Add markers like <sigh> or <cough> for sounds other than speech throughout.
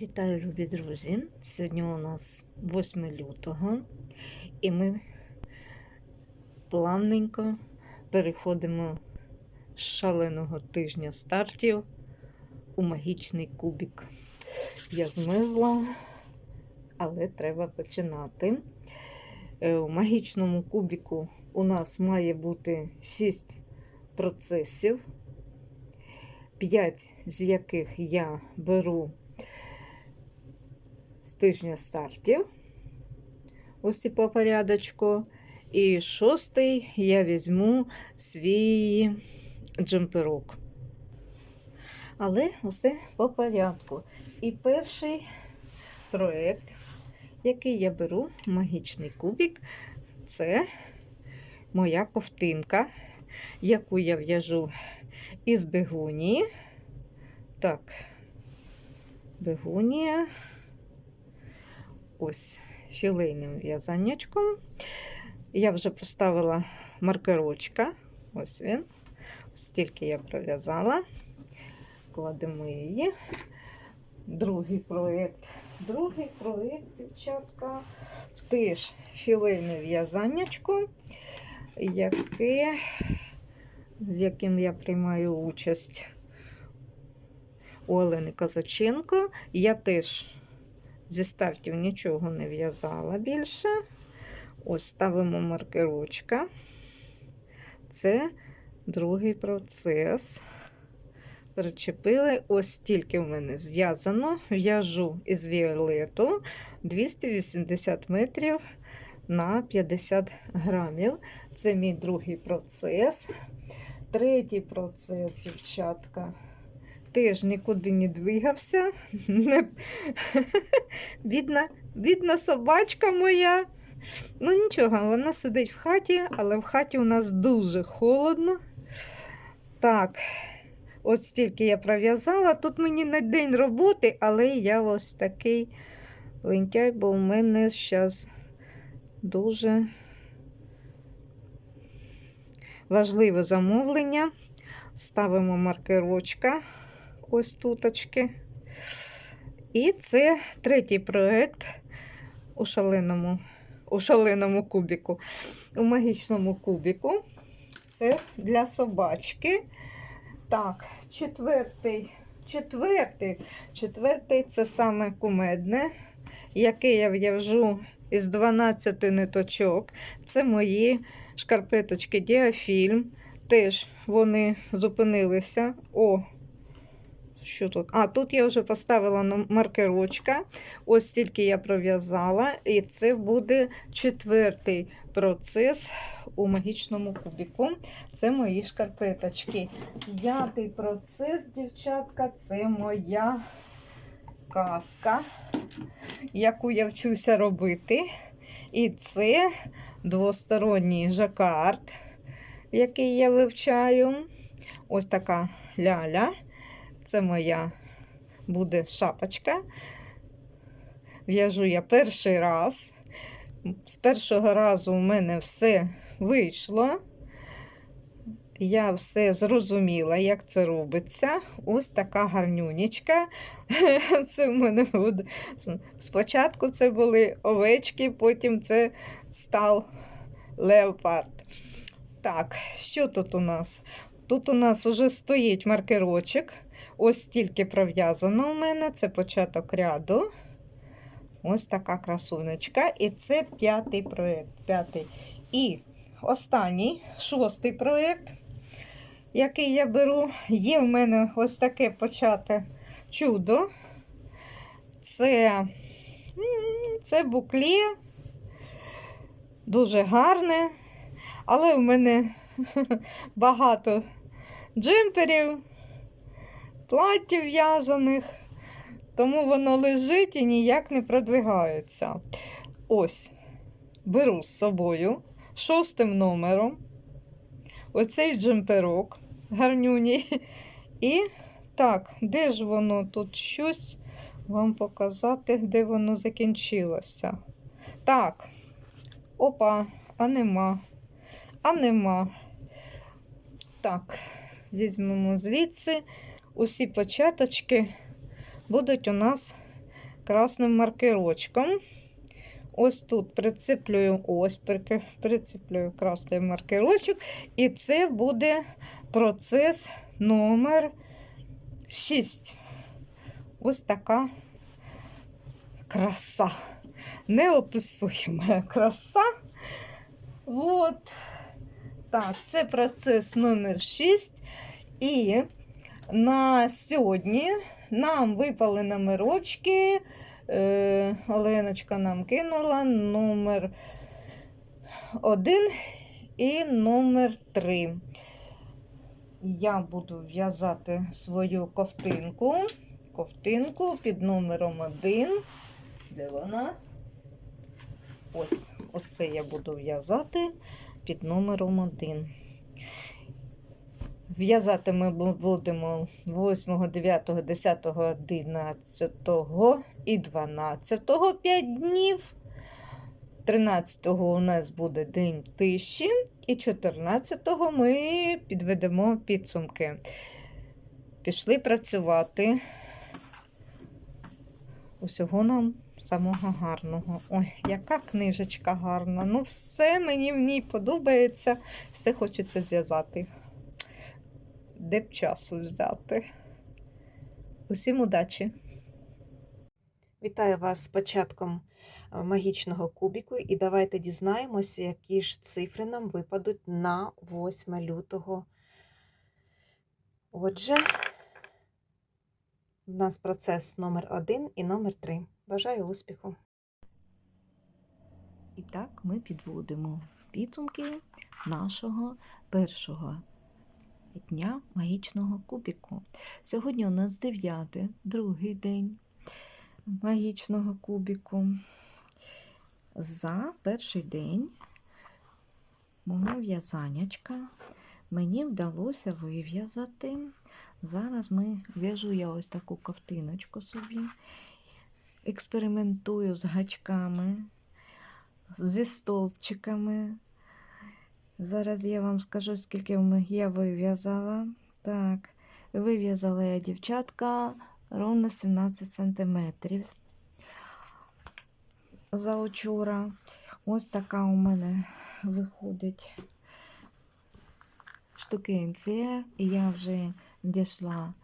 Вітаю, любі друзі! Сьогодні у нас 8 лютого, і ми плавненько переходимо з шаленого тижня стартів у магічний кубік. Я змерзла, але треба починати. Е, У магічному кубіку у нас має бути 6 процесів, 5 з яких я беру з тижня стартів. Ось і по порядочку. І шостий я візьму свій джемперок. Але усе по порядку. І перший проєкт, який я беру, магічний кубик, це моя ковтинка, яку я в'яжу із бегунії. Так, бегунія ось філейним в'язаннячком. Я вже поставила маркерочка. Ось він. Ось тільки я пров'язала. Кладемо її. Другий проєкт. Другий проєкт, дівчатка, теж філейне в'язаннячко, яке, з яким я приймаю участь у Олени Казаченко. Я теж Зі стартів нічого не в'язала більше. Ось ставимо маркерочка. Це другий процес. Перечепили, ось стільки в мене зв'язано. В'яжу із віолету 280 метрів на 50 грамів. Це мій другий процес. Третій процес, дівчатка теж нікуди не двигався. Не... Бідна, бідна собачка моя. Ну нічого, вона сидить в хаті, але в хаті у нас дуже холодно. Так, ось стільки я пров'язала. Тут мені на день роботи, але я ось такий лентяй, бо у мене зараз дуже важливе замовлення. Ставимо маркерочка ось туточки. І це третій проєкт у шаленому, у шаленому кубіку, у магічному кубіку. Це для собачки. Так, четвертий, четвертий, четвертий це саме кумедне, яке я в'яжу із 12 ниточок. Це мої шкарпеточки Діафільм. Теж вони зупинилися. О, що тут? А, тут я вже поставила маркерочка. Ось тільки я пров'язала, і це буде четвертий процес у магічному кубіку. Це мої шкарпеточки. П'ятий процес, дівчатка, це моя казка, яку я вчуся робити. І це двосторонній жакард, який я вивчаю. Ось така ляля. Це моя буде шапочка. В'яжу я перший раз. З першого разу у мене все вийшло. Я все зрозуміла, як це робиться. Ось така гарнюнічка. <laughs> Це в мене буде. Спочатку це були овечки, потім це став леопард. Так, що тут у нас? Тут у нас вже стоїть маркерочок. Ось стільки пров'язано у мене, це початок ряду. Ось така красунечка. І це п'ятий проєкт. І останній, шостий проєкт, який я беру, є в мене ось таке почате чудо. Це, це буклє, дуже гарне, але в мене <laughs> багато джемперів платтів в'язаних, тому воно лежить і ніяк не продвигається. Ось, беру з собою шостим номером оцей джемперок гарнюній. І так, де ж воно тут щось вам показати, де воно закінчилося. Так, опа, а нема, а нема. Так, візьмемо звідси усі початочки будуть у нас красним маркерочком. Ось тут прицеплюю, ось прицеплюю красний маркерочок, і це буде процес номер 6. Ось така краса. Неописуєма краса. От. Так, це процес номер 6. І на сьогодні нам випали номерочки. Е, Оленочка нам кинула номер 1 і номер 3. Я буду в'язати свою ковтинку. Ковтинку під номером 1. Де вона? Ось, оце я буду в'язати під номером 1. В'язати ми будемо 8, 9, 10, 11 і 12 5 днів. 13 у нас буде День тиші, і 14 ми підведемо підсумки. Пішли працювати. Усього нам самого гарного. Ой, яка книжечка гарна. Ну, все мені в ній подобається, все хочеться зв'язати. Де б часу взяти. Усім удачі! Вітаю вас з початком е, магічного кубіку, і давайте дізнаємося, які ж цифри нам випадуть на 8 лютого. Отже, у нас процес номер 1 і номер 3. Бажаю успіху! І так ми підводимо підсумки нашого першого дня магічного кубіку. Сьогодні у нас 9, другий день магічного кубіку. За перший день мого в'язанячка мені вдалося вив'язати. Зараз ми в'яжу я ось таку ковтиночку собі, експериментую з гачками зі стовпчиками. Зараз я вам скажу, скільки я вив'язала. Так, вив'язала я дівчатка ровно 17 сантиметрів за учора. Ось така у мене виходить штукенція. І я вже дійшла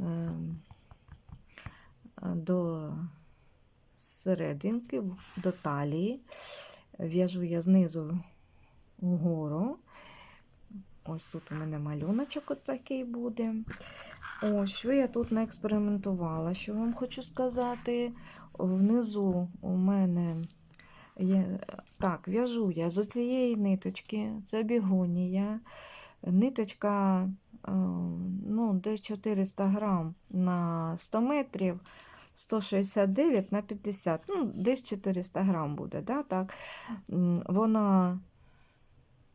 ем, до серединки, до талії. В'яжу я знизу вгору. Ось тут у мене малюночок от такий буде. Ось, що я тут не експериментувала, що вам хочу сказати. Внизу у мене є. Так, в'яжу я з цієї ниточки, це бігонія. Ниточка е, ну, десь 400 грам на 100 метрів. 169 на 50, ну, десь 400 грам буде, да, так? Вона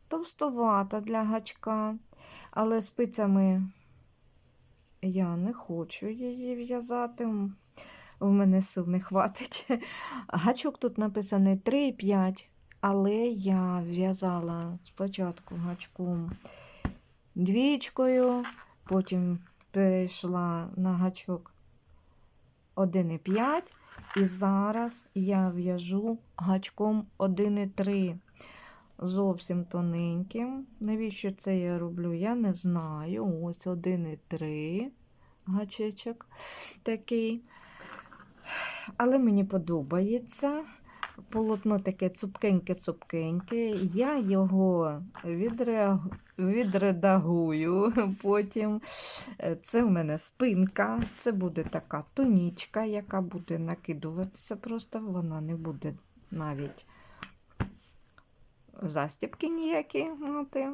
товстовата для гачка, але спицями я не хочу її в'язати. В мене сил не хватить. <laughs> Гачок тут написаний 3,5, але я в'язала спочатку гачком двічкою, потім перейшла на гачок 1,5 і зараз я в'яжу гачком 1,3. Зовсім тоненьким. Навіщо це я роблю? Я не знаю. Ось 1,3 гачечок такий. Але мені подобається. Полотно таке цупкеньке-цупкеньке. Я його відреагую відредагую <laughs> потім. Це в мене спинка, це буде така тонічка, яка буде накидуватися, просто вона не буде навіть застібки ніякі мати.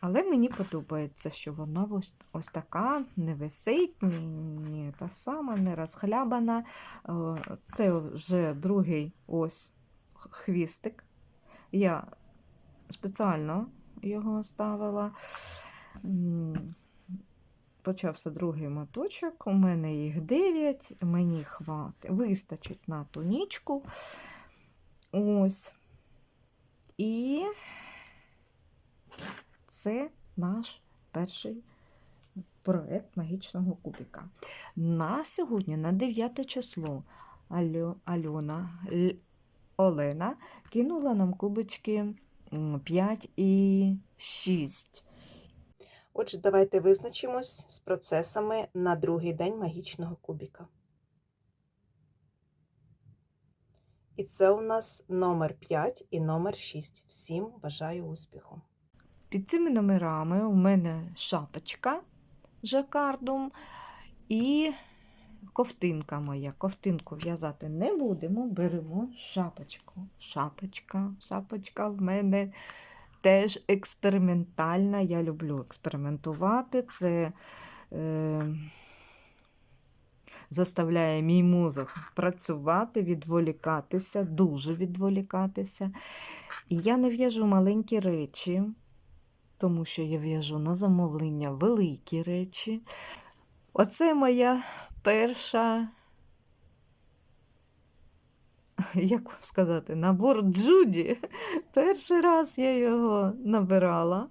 Але мені подобається, що вона ось, ось така не висить, ні, ні та сама, не розхлябана. Е, Це вже другий ось хвістик. Я спеціально його ставила. Почався другий моточок. У мене їх 9, мені хватить, вистачить на ту нічку. Ось. І це наш перший проект магічного кубика. На сьогодні, на 9 число, Альо, Альона Олена кинула нам кубочки 5 і 6. Отже, давайте визначимось з процесами на другий день магічного кубіка. І це у нас номер 5 і номер 6. Всім бажаю успіху! Під цими номерами у мене шапочка жакардом і ковтинка моя. Ковтинку в'язати не будемо, беремо шапочку. Шапочка, шапочка в мене теж експериментальна. Я люблю експериментувати. Це е, заставляє мій мозок працювати, відволікатися, дуже відволікатися. Я не в'яжу маленькі речі тому що я в'яжу на замовлення великі речі. Оце моя перша, як вам сказати, набор Джуді. Перший раз я його набирала.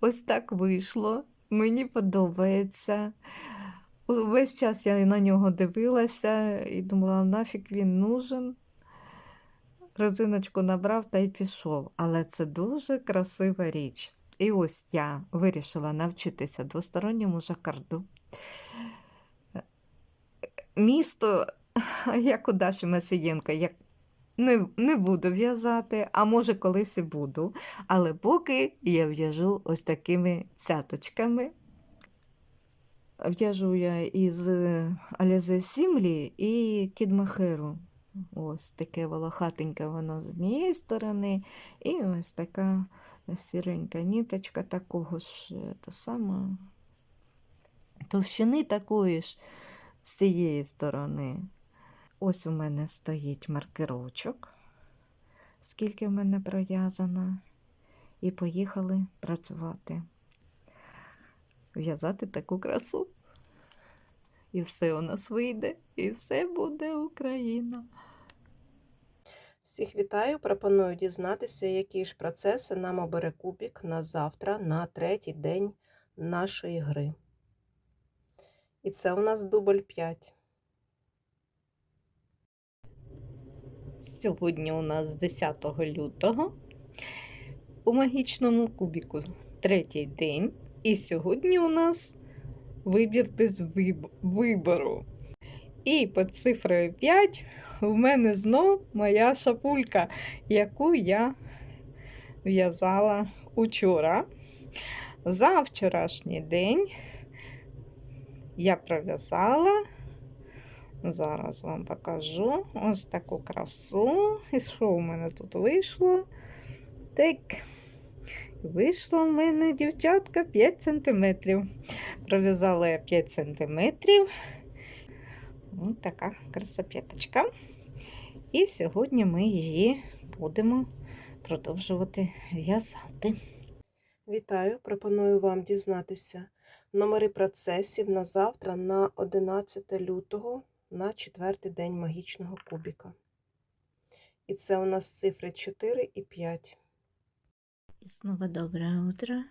Ось так вийшло. Мені подобається. Весь час я на нього дивилася і думала, нафіг він нужен. Резиночку набрав та й пішов. Але це дуже красива річ. І ось я вирішила навчитися двосторонньому жакарду. Місто, <laughs> як у Даші Масієнка, як не, не буду в'язати, а може колись і буду. Але поки я в'яжу ось такими цяточками. В'яжу я із Алізе Сімлі і Кідмахеру. Ось таке волохатеньке воно з однієї сторони, і ось така сіренька ніточка такого ж е, то саме, товщини такої ж з цієї сторони. Ось у мене стоїть маркерочок, скільки в мене пров'язано, і поїхали працювати, в'язати таку красу. І все у нас вийде, і все буде Україна. Всіх вітаю! Пропоную дізнатися, які ж процеси нам обере кубік на завтра, на третій день нашої гри. І це у нас дубль 5. Сьогодні у нас 10 лютого у магічному кубіку третій день. І сьогодні у нас вибір без виб- вибору. І під цифрою 5 в мене знов моя шапулька, яку я в'язала учора. За вчорашній день я пров'язала. Зараз вам покажу ось таку красу. І що в мене тут вийшло? Так, вийшло в мене, дівчатка, 5 см. Пров'язала я 5 см. Ось така красопеточка. І сьогодні ми її будемо продовжувати в'язати. Вітаю! Пропоную вам дізнатися номери процесів на завтра, на 11 лютого, на четвертий день магічного кубіка. І це у нас цифри 4 і 5. И снова доброе утро.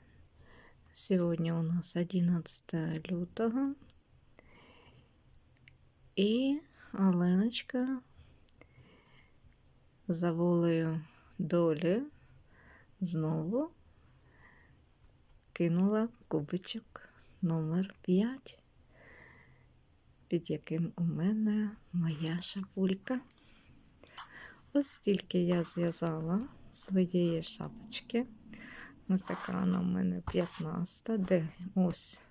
Сегодня у нас 11 лютого. І Оленочка за волею долі знову кинула кубичок номер 5, під яким у мене моя шапулька. Ось стільки я зв'язала своєї шапочки. Ось така вона в мене 15, де ось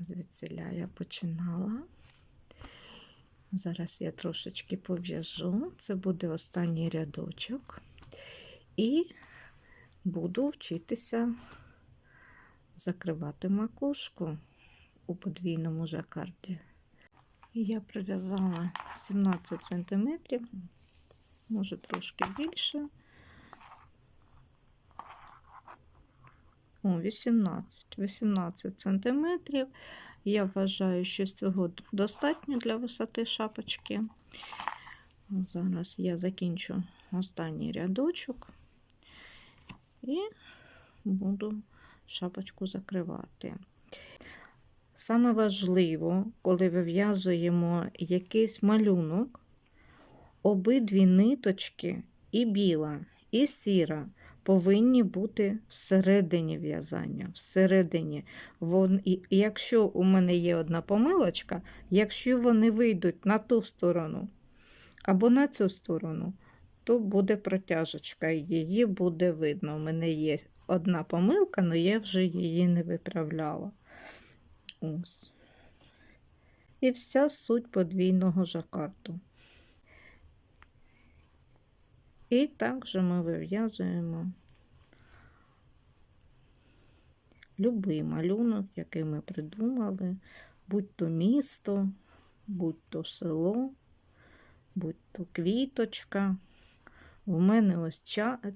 звідсиля я починала. Зараз я трошечки пов'яжу. Це буде останній рядочок. І буду вчитися закривати макушку у подвійному жакарді. Я прив'язала 17 см, може трошки більше. О, 18, 18 сантиметрів. Я вважаю, що цього достатньо для висоти шапочки. Зараз я закінчу останній рядочок і буду шапочку закривати. Саме важливо, коли вив'язуємо якийсь малюнок, обидві ниточки, і біла, і сіра, повинні бути всередині в'язання. Всередині. Вон, і, якщо у мене є одна помилочка, якщо вони вийдуть на ту сторону або на цю сторону, то буде протяжечка, і її буде видно. У мене є одна помилка, але я вже її не виправляла. Ось. І вся суть подвійного жакарту. І також ми вив'язуємо любий малюнок, який ми придумали, будь то місто, будь то село, будь то квіточка. У мене ось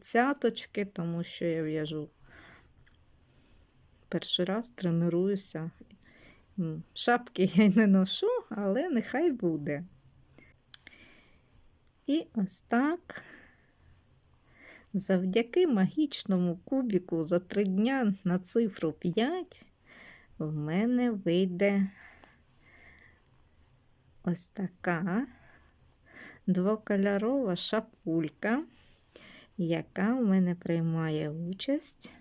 цяточки, тому що я в'яжу перший раз тренуюся. Шапки я не ношу, але нехай буде. І ось так. Завдяки магічному кубіку за три дня на цифру 5 в мене вийде ось така двокольорова шапулька, яка в мене приймає участь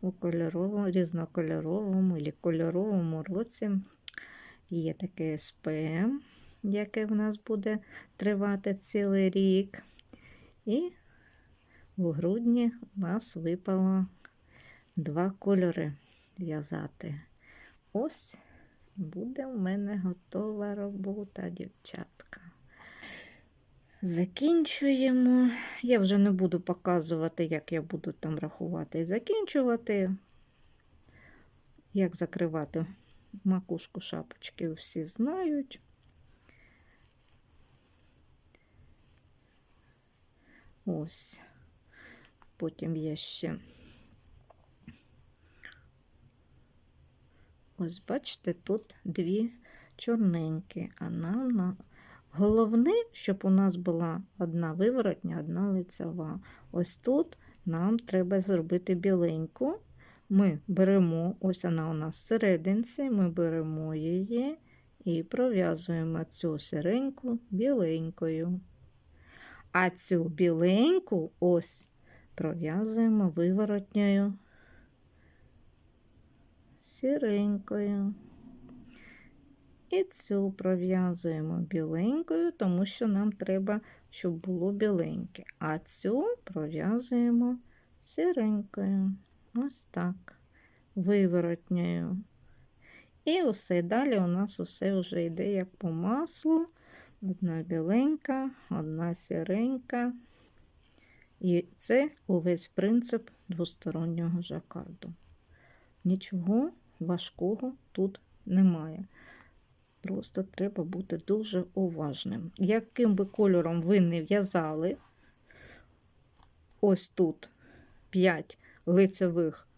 у кольоровому, різнокольоровому і кольоровому році. Є таке СП, яке в нас буде тривати цілий рік. І у грудні у нас випало два кольори в'язати. Ось буде в мене готова робота, дівчатка. Закінчуємо. Я вже не буду показувати, як я буду там рахувати і закінчувати. Як закривати макушку шапочки, всі знають. Ось. Потім є ще. Ось, бачите, тут дві чорненькі, а нам на Головне, щоб у нас була одна виворотня, одна лицева. Ось тут нам треба зробити біленьку. Ми беремо, ось вона у нас серединці, ми беремо її і пров'язуємо цю сиреньку біленькою. А цю біленьку ось пров'язуємо виворотньою сіренькою. І цю пров'язуємо біленькою, тому що нам треба, щоб було біленьке. А цю пров'язуємо сіренькою. Ось так, виворотньою. І усе далі у нас усе вже йде як по маслу. Одна біленька, одна сіренька. І це увесь принцип двостороннього жакарду. Нічого важкого тут немає. Просто треба бути дуже уважним. Яким би кольором ви не в'язали, ось тут 5 лицевих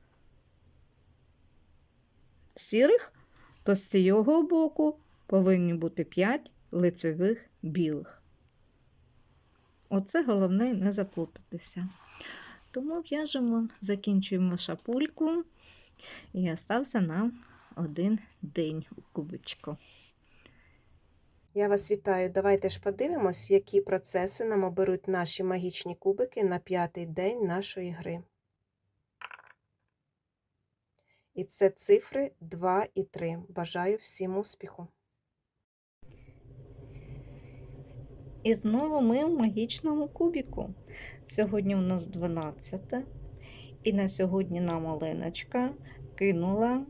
сірих, то з цього боку повинні бути 5 лицевих білих. Оце головне не заплутатися. Тому в'яжемо, закінчуємо шапульку і остався нам один день у кубочку. Я вас вітаю. Давайте ж подивимось, які процеси нам оберуть наші магічні кубики на п'ятий день нашої гри. І це цифри 2 і 3. Бажаю всім успіху! І знову ми в магічному кубіку. Сьогодні у нас 12. І на сьогодні нам Оленочка кинула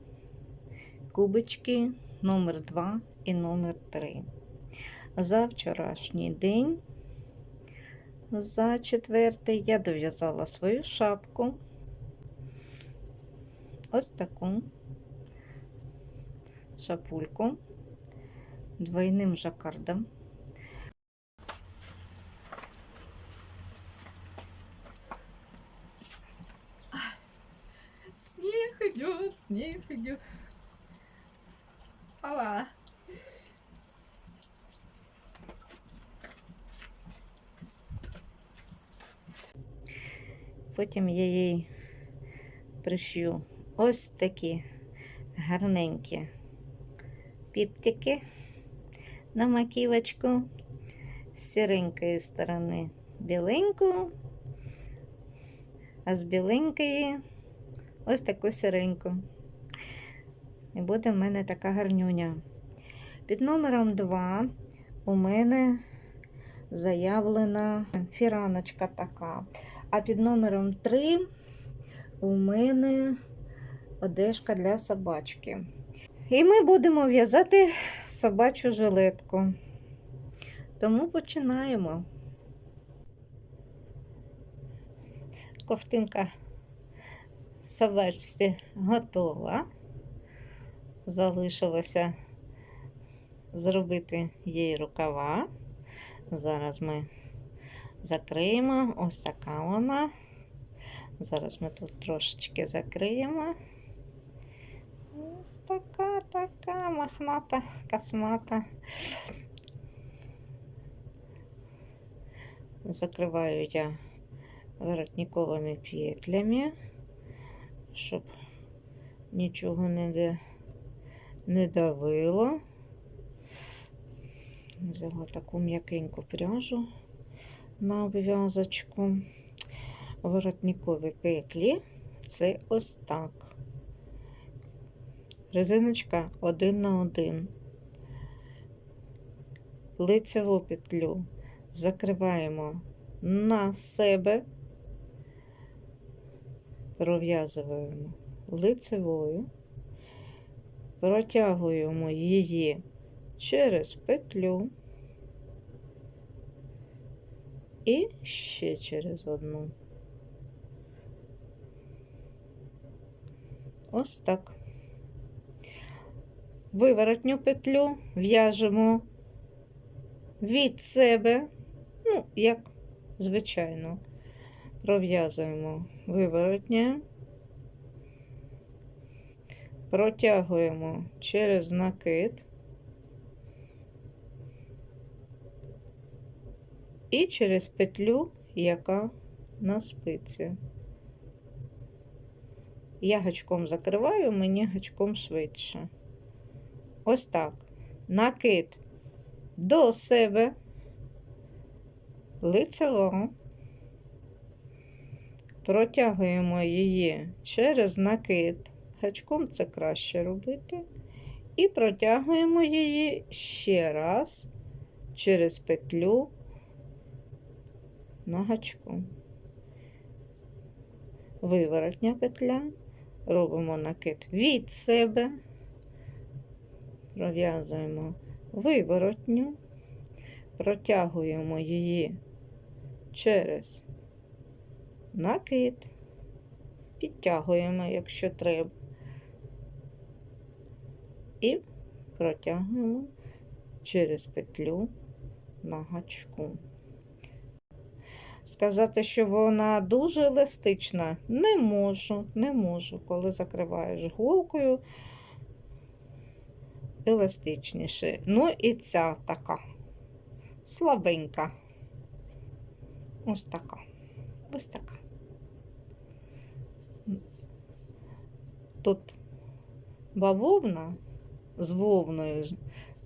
кубички номер 2 і номер 3. За вчорашній день, за четвертий, я дов'язала свою шапку. Ось таку шапульку двойним жаккардом. Потім я їй пришью ось такі гарненькі піптики на маківочку. З сіренької сторони біленьку, а з біленької ось таку сіреньку. І буде в мене така гарнюня. Під номером 2 у мене заявлена фіраночка така. А під номером 3 у мене одежка для собачки. І ми будемо в'язати собачу жилетку. Тому починаємо. Ковтинка собачці готова. Залишилося зробити їй рукава. Зараз ми закриємо. Ось така вона. Зараз ми тут трошечки закриємо. Ось така, така мохната, космата. Закриваю я воротниковими петлями, щоб нічого не, не давило. Взяла таку м'якеньку пряжу на обв'язочку. Воротникові петлі це ось так. Резиночка один на один. Лицеву петлю закриваємо на себе, пров'язуємо лицевою, протягуємо її через петлю і ще через одну. Ось так. Виворотню петлю в'яжемо від себе, ну, як звичайно, пров'язуємо виворотня, протягуємо через накид і через петлю, яка на спиці. Я гачком закриваю, мені гачком швидше. Ось так. Накид до себе, лицево, протягуємо її через накид. Гачком це краще робити. І протягуємо її ще раз через петлю на гачку. Виворотня петля, робимо накид від себе, пров'язуємо виворотню, протягуємо її через накид, підтягуємо, якщо треба, і протягуємо через петлю на гачку. Сказати, що вона дуже еластична, не можу, не можу. Коли закриваєш голкою, еластичніше. Ну і ця така слабенька. Ось така. Ось така. Тут бавовна з вовною,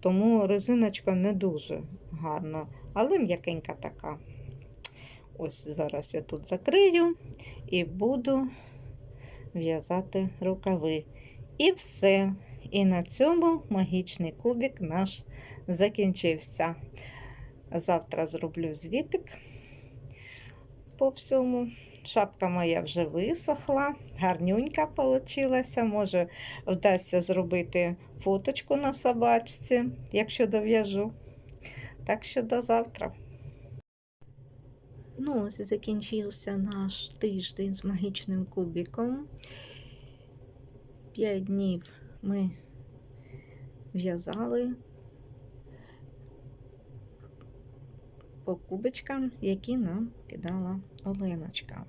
тому резиночка не дуже гарна, але м'якенька така. Ось зараз я тут закрию і буду в'язати рукави. І все. І на цьому магічний кубик наш закінчився. Завтра зроблю звітик по всьому. Шапка моя вже висохла, гарнюнька получилася. Може, вдасться зробити фоточку на собачці, якщо дов'яжу. Так що до завтра. Ну, ось і закінчився наш тиждень з магічним кубиком. П'ять днів ми в'язали по кубочкам, які нам кидала Оленочка.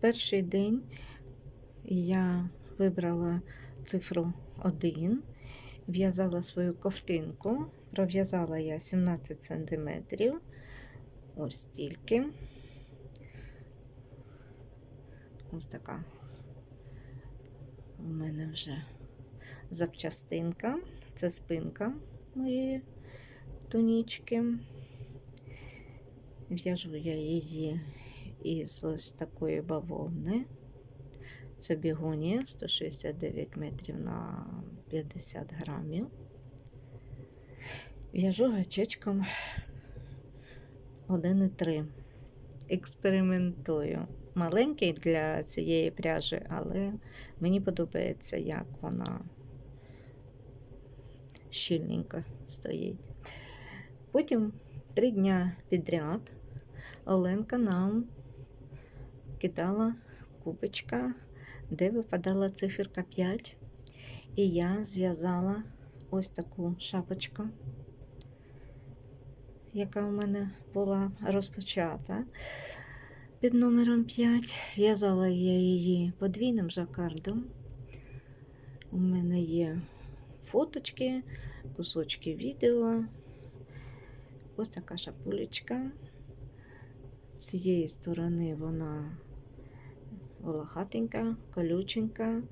Перший день я вибрала цифру 1, в'язала свою ковтинку, пров'язала я 17 сантиметрів. Ось стільки. Ось така у мене вже запчастинка. Це спинка моєї тунічки. В'яжу я її із ось такої бавовни. Це бігонія 169 метрів на 50 грамів. В'яжу гачечком 1,3. Експериментую. Маленький для цієї пряжі, але мені подобається, як вона щільненько стоїть. Потім три дня підряд Оленка нам кидала кубочка, де випадала циферка 5. І я зв'язала ось таку шапочку, яка у мене була розпочата під номером 5. В'язала я її подвійним жакардом. У мене є фоточки, кусочки відео. Ось така шапулечка. З цієї сторони вона волохатенька, колюченька.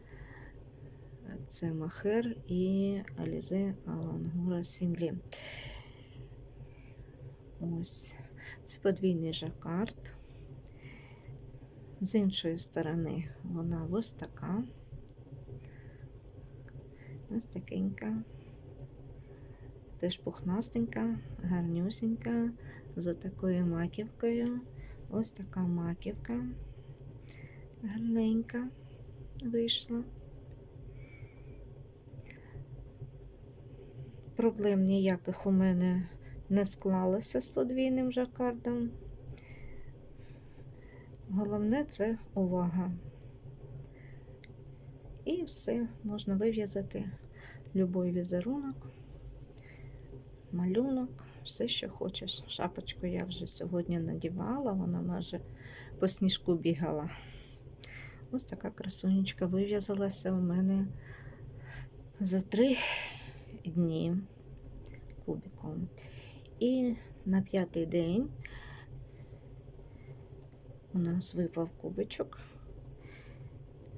Це махер і Алізе Алангура Сімлі. Ось це подвійний жакард. З іншої сторони вона ось така. Ось такенька. Теж пухнастенька, гарнюсенька, з такою маківкою. Ось така маківка. Гарненька вийшла. Проблем ніяких у мене не склалося з подвійним жакардом. Головне це увага. І все, можна вив'язати любой візерунок, малюнок, все, що хочеш. Шапочку я вже сьогодні надівала, вона майже по сніжку бігала. Ось така красунечка вив'язалася у мене за три дні кубиком. І на п'ятий день у нас випав кубичок,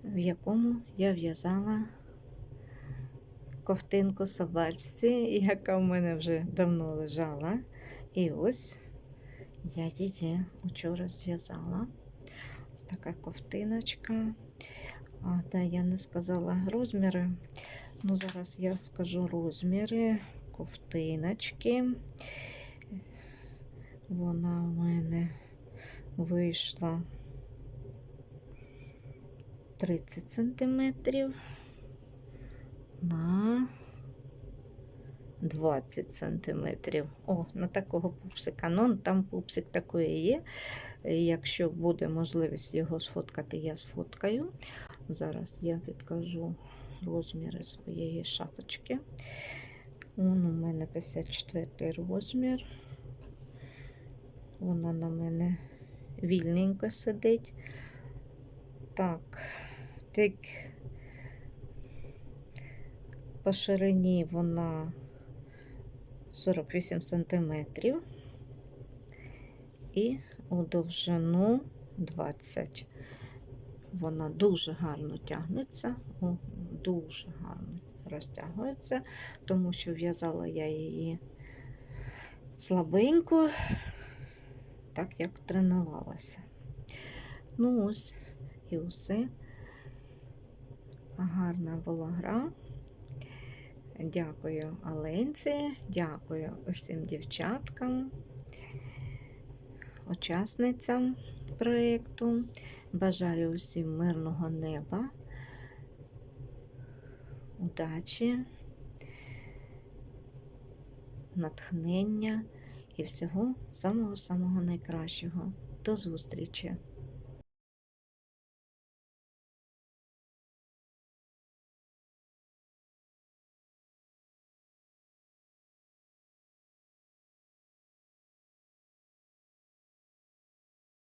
в якому я в'язала ковтинку собачці, яка в мене вже давно лежала. І ось я її вчора зв'язала. Ось така ковтиночка. А, та я не сказала розміри. Ну, зараз я скажу розміри ковтиночки. Вона в мене вийшла 30 сантиметрів на 20 сантиметрів. О, на такого пупсика. Ну, там пупсик такий є. Якщо буде можливість його сфоткати, я сфоткаю. Зараз я підкажу розміри своєї шапочки. Вон у мене 54 розмір. Вона на мене вільненько сидить. Так, так по ширині вона 48 сантиметрів і у довжину 20. Вона дуже гарно тягнеться, о, дуже гарно розтягується, тому що в'язала я її слабенько, так як тренувалася. Ну ось і усе. Гарна була гра. Дякую Оленці, дякую усім дівчаткам, учасницям проєкту. Бажаю усім мирного неба, удачі, натхнення і всього самого-самого найкращого. До зустрічі!